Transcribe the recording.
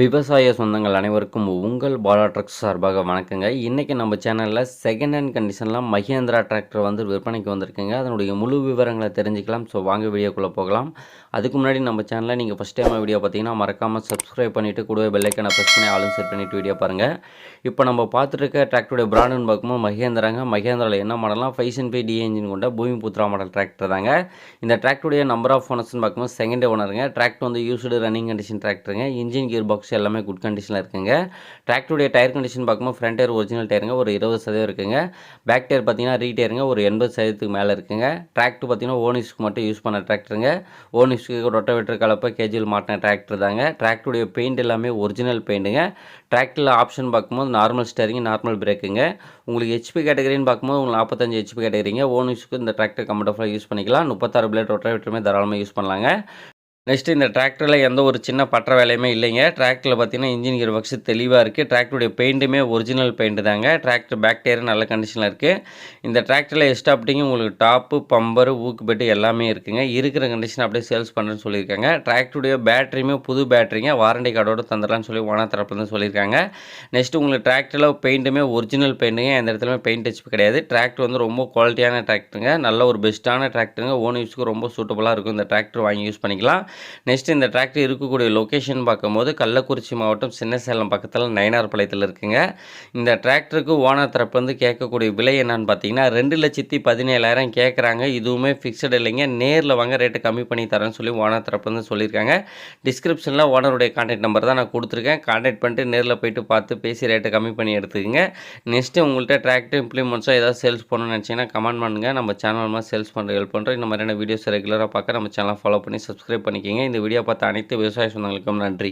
விவசாய சொந்தங்கள் அனைவருக்கும் உங்கள் பாலா ட்ரக்ஸ் சார்பாக வணக்கங்க. இன்றைக்கி நம்ம சேனலில் செகண்ட் ஹேண்ட் கண்டிஷனில் மஹேந்திரா டிராக்டர் வந்து விற்பனைக்கு வந்திருக்குங்க. அதனுடைய முழு விவரங்களை தெரிஞ்சுக்கலாம். ஸோ வாங்க வீடியோக்குள்ளே போகலாம். அதுக்கு முன்னாடி நம்ம சேனலில் நீங்கள் ஃபஸ்ட் டைம் வீடியோ பார்த்தீங்கன்னா மறக்காமல் சப்ஸ்கிரைப் பண்ணிவிட்டு கூடவே பெல்லைக்கான ப்ரெஸ் பண்ணி ஆளும் செட் பண்ணிவிட்டு வீடியோ பாருங்கள் இப்போ நம்ம பார்த்துருக்க டிராக்டருடைய பிராண்டுன்னு பார்க்கும்போது மஹேந்திராங்க மஹேந்திராவில் என்ன மாடலாம் five seven five D engine கொண்ட பூமி புத்ரா மாடல் டிராக்டர் தாங்க. இந்த டிராக்டருடைய நம்பர் ஆஃப் ஓனர்ஸ்னு பார்க்கும்போது செகண்ட் ஓனருங்க டிராக்டர் வந்து யூஸ்டு ரன்னிங் கண்டிஷன் டிராக்டருங்க இன்ஜின் கியர் பாக்ஸ் எல்லாமே குட் கண்டிஷனில் இருக்குங்க. டிராக்டருடைய டயர் கண்டிஷன் பார்க்கும்போது ஃப்ரண்ட் டயர் ஒரிஜினல் டயருங்க ஒரு இருபது சதவீதம் இருக்குங்க. பேக் டயர் பார்த்தீங்கன்னா ரீ டயருங்க ஒரு எண்பது சதவீதத்துக்கு மேலே இருக்குங்க. டிராக்டர் பார்த்தீங்கன்னா ஓனிஸ்க்கு மட்டும் யூஸ் பண்ண டிராக்டருங்க ஓனிஸ்க்கு ரொட்டவேட்டர் கலப்பை கேஜியில் மாட்டின டிராக்டர் தாங்க. டிராக்டருடைய பெயிண்ட் எல்லாமே ஒரிஜினல் பெயிண்ட்டுங்க டிராக்டரில் ஆப்ஷன் பார்க்கும்போது நார்மல் ஸ்டேரிங் நார்மல் பிரேக்குங்க உங்களுக்கு ஹெச்பி கேட்டகரின்னு பார்க்கும்போது உங்களுக்கு நாற்பத்தஞ்சு ஹெச்பி கேட்டகரிங்க ஓனிஸ்க்கு இந்த டிராக்டர் கம்ஃபர்டபுளாக யூஸ் பண்ணிக்கலாம். முப்பத்தாறு பிளேட் ரொட்டவேட்டருமே தாராளமாக யூஸ் பண்ணலாங்க. நெக்ஸ்ட் இந்த டிராக்டரில் எந்த ஒரு சின்ன பற்ற வேலையுமே இல்லைங்க. டிராக்டரில் பார்த்தீங்கன்னா இன்ஜின் கியர் பாக்ஸ் தெளிவாக இருக்குது டிராக்டருடைய பெயிண்ட்டுமே ஒரிஜினல் பெயிண்ட் தாங்க. டிராக்டர் பேக் டயர் நல்ல கண்டிஷனில் இருக்குது இந்த டிராக்டரில் எஸ்டாப்டிங்க உங்களுக்கு டாப்பு பம்பரு ஊக்கு பெட்டு எல்லாமே இருக்குங்க. இருக்கிற கண்டிஷன் அப்படியே சேல்ஸ் பண்ணுறேன்னு சொல்லியிருக்காங்க. டிராக்டருடைய பேட்டரியுமே புது பேட்டரிங்க வாரண்டி கார்டோட தந்துடலாம்னு சொல்லி ஓனர் தரப்புலேருந்து சொல்லியிருக்காங்க. நெக்ஸ்ட் உங்களுக்கு டிராக்டரில் பெயிண்ட்டுமே ஒரிஜினல் பெயிண்ட்டுங்க எந்த இடத்துலையுமே பெயிண்ட் டச் கிடையாது. டிராக்டர் வந்து ரொம்ப குவாலிட்டியான டிராக்டருங்க நல்ல ஒரு பெஸ்ட்டான டிராக்டருங்க ஓன் யூஸ்க்கு ரொம்ப சூட்டபுளாக இருக்கும். இந்த டிராக்டர் வாங்கி யூஸ் பண்ணிக்கலாம். நெக்ஸ்ட் இந்த டிராக்டர் இருக்கக்கூடிய லொக்கேஷன் பார்க்கும்போது கள்ளக்குறிச்சி மாவட்டம் சின்ன சேலம் பக்கத்தில் நயனார்பாளையத்தில் இருக்குங்க. இந்த டிராக்டருக்கு ஓனர் தரப்பு வந்து கேட்கக்கூடிய விலை என்னன்னு பார்த்தீங்கன்னா ரெண்டு லட்சத்தி பதினேழாயிரம் கேட்குறாங்க இதுவுமே ஃபிக்ஸட் இல்லைங்க. நேரில் வாங்க ரேட்டு கம்மி பண்ணி தரேன்னு சொல்லி ஓனர் தரப்பு வந்து சொல்லியிருக்காங்க. டிஸ்கிரிப்ஷனில் ஓனருடைய கான்டாக்ட் நம்பர் தான் நான் கொடுத்துருக்கேன். கான்டாக்ட் பண்ணிட்டு நேரில் போயிட்டு பார்த்து பேசி ரேட்டை கம்மி பண்ணி எடுத்துக்கோங்க. நெக்ஸ்ட்டு உங்கள்கிட்ட டிராக்டர் இம்ப்ளிமெண்ட்ஸோ ஏதாவது சேல்ஸ் பண்ணணும்னு நினச்சிங்கன்னா கமெண்ட் பண்ணுங்கள் நம்ம சேனல் மாதிரி சேல்ஸ் பண்ணுற ஹெல்ப் பண்ணுறோம் இந்த மாதிரியான வீடியோஸ் ரெகுலராக பார்க்க நம்ம சேனலை ஃபாலோ பண்ணி சப்ஸ்கிரைப் பண்ணிக்கிங்க இந்த வீடியோ பார்த்த அனைத்து விவசாய சொந்தங்களுக்கும் நன்றி.